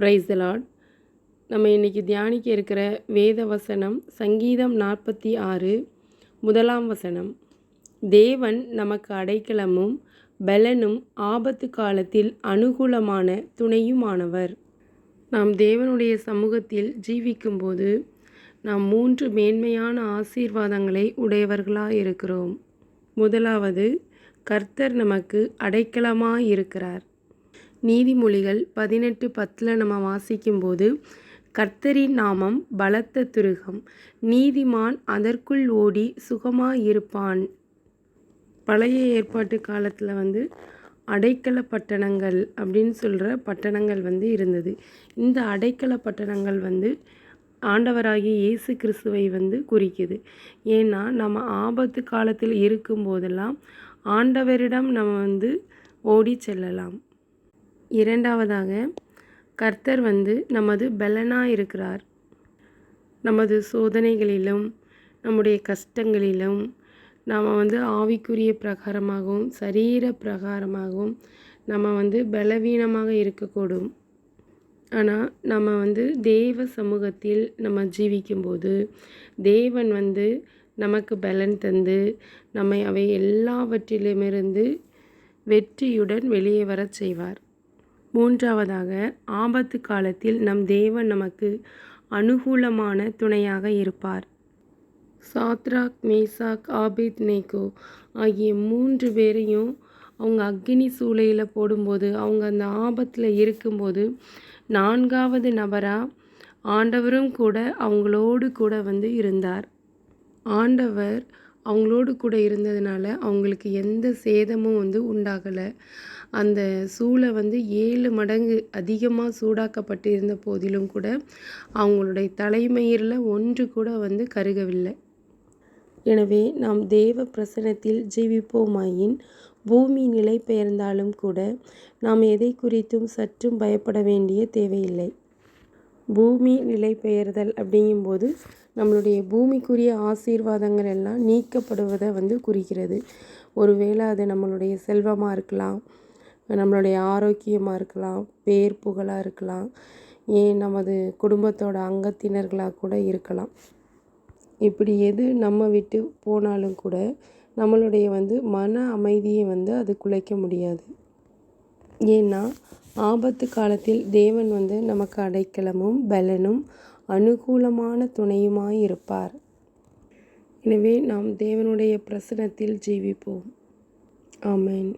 Price Lord நம்ம இன்றைக்கி தியானிக்க இருக்கிற வேத வசனம் சங்கீதம் நாற்பத்தி ஆறு முதலாம் வசனம். தேவன் நமக்கு அடைக்கலமும் பலனும் ஆபத்து காலத்தில் அனுகூலமான துணையுமானவர். நாம் தேவனுடைய சமூகத்தில் ஜீவிக்கும்போது நாம் மூன்று மேன்மையான ஆசீர்வாதங்களை உடையவர்களாக இருக்கிறோம். முதலாவது கர்த்தர் நமக்கு அடைக்கலமாக இருக்கிறார். நீதிமொழிகள் பதினெட்டு பத்தில் நம்ம வாசிக்கும்போது கர்த்தரின் நாமம் பலத்த துருகம் நீதிமான் அதற்குள் ஓடி சுகமாக இருப்பான் பழைய ஏற்பாட்டு காலத்தில் வந்து அடைக்கல பட்டணங்கள் அப்படின்னு சொல்கிற பட்டணங்கள் வந்து இருந்தது. இந்த அடைக்கல பட்டணங்கள் வந்து ஆண்டவராகிய இயேசு கிறிஸ்துவை வந்து குறிக்குது. ஏன்னா நம்ம ஆபத்து காலத்தில் இருக்கும்போதெல்லாம் ஆண்டவரிடம் நம்ம வந்து ஓடி செல்லலாம். இரண்டாவதாக கர்த்தர் வந்து நமது பலனாக இருக்கிறார் நமது சோதனைகளிலும் நம்முடைய கஷ்டங்களிலும் நாம் வந்து ஆவிக்குரிய பிரகாரமாகவும் சரீர பிரகாரமாகவும் நம்ம வந்து பலவீனமாக இருக்கக்கூடும். ஆனால் நம்ம வந்து தேவ சமூகத்தில் நம்ம ஜீவிக்கும்போது தேவன் வந்து நமக்கு பலன் தந்து நம்மை அவை எல்லாவற்றிலுமிருந்து வெற்றியுடன் வெளியே வரச் செய்வார். மூன்றாவதாக ஆபத்து காலத்தில் நம் தேவன் நமக்கு அனுகூலமான துணையாக இருப்பார். சாத்ராக் மேசாக் ஆபித் நேகோ ஆகிய மூன்று பேரையும் அவங்க அக்னி சூளையில் போடும்போது அவங்க அந்த ஆபத்தில் இருக்கும்போது நான்காவது நபராக ஆண்டவரும் கூட அவங்களோடு கூட வந்து இருந்தார். ஆண்டவர் அவங்களோடு கூட இருந்ததுனால அவங்களுக்கு எந்த சேதமும் வந்து உண்டாகலை. அந்த சூளை வந்து ஏழு மடங்கு அதிகமாக சூடாக்கப்பட்டு இருந்த போதிலும் கூட அவங்களுடைய தலைமயிரில் ஒன்று கூட வந்து கருகவில்லை. எனவே நாம் தேவ பிரசனத்தில் ஜீவிப்போமாயின் பூமி நிலை பெயர்ந்தாலும் கூட நாம் எதை குறித்தும் சற்றும் பயப்பட வேண்டிய தேவையில்லை. பூமி நிலை பெயர்தல் அப்படிங்கும்போது நம்மளுடைய பூமிக்குரிய ஆசீர்வாதங்கள் எல்லாம் நீக்கப்படுவதை வந்து குறிக்கிறது. ஒருவேளை அது நம்மளுடைய செல்வமாக இருக்கலாம் நம்மளுடைய ஆரோக்கியமாக இருக்கலாம் பேர் புகழாக இருக்கலாம் ஏன் நமது குடும்பத்தோட அங்கத்தினர்களாக கூட இருக்கலாம். இப்படி எது நம்ம விட்டு போனாலும் கூட நம்மளுடைய வந்து மன அமைதியை வந்து அது குலைக்க முடியாது. ஏன்னா ஆபத்து காலத்தில் தேவன் வந்து நமக்கு அடைக்கலமும் பலனும் அனுகூலமான துணையுமாய் இருப்பார் எனவே நாம் தேவனுடைய பிரசனத்தில் ஜீவிப்போம். ஆமேன்.